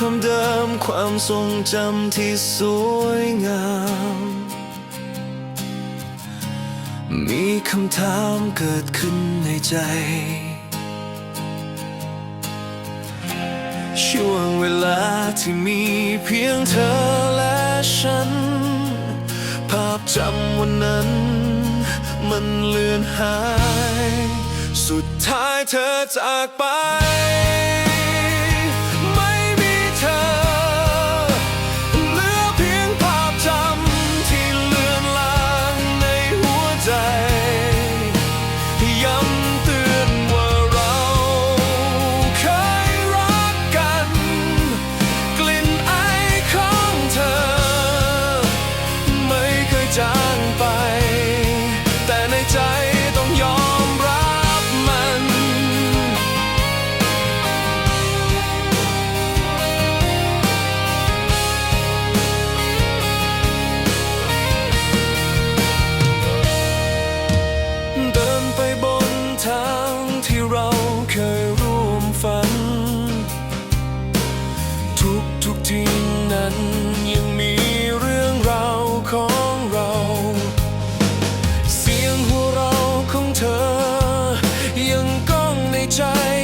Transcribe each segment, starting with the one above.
ความเดิมความทรงจำที่สวยงาม มีคำถามเกิดขึ้นในใจ ช่วงเวลาที่มีเพียงเธอและฉัน ภาพจำวันนั้น มันเลือนหาย สุดท้ายเธอจากไป sunshine.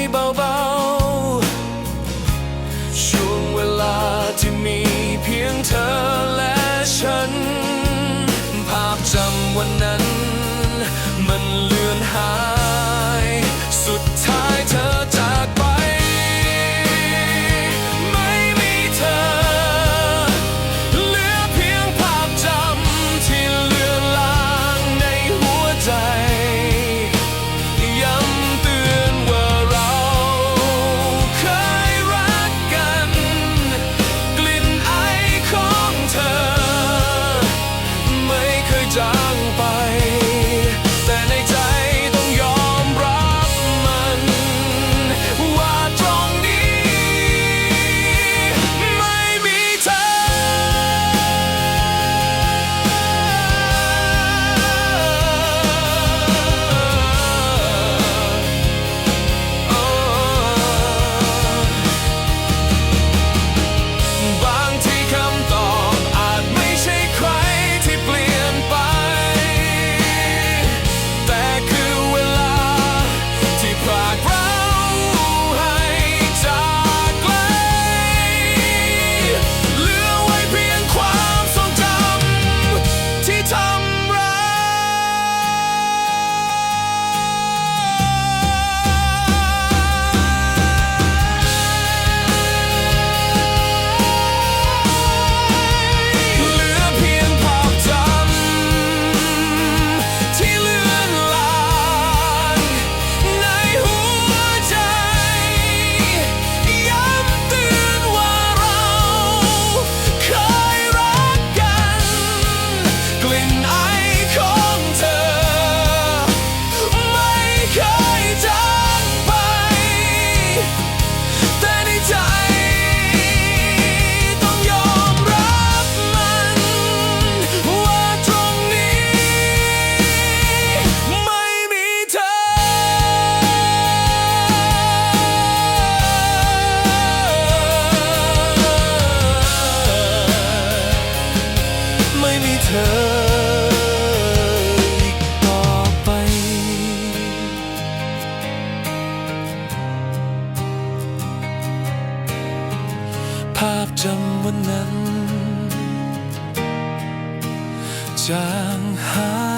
าพจำวันนั้นจางหาย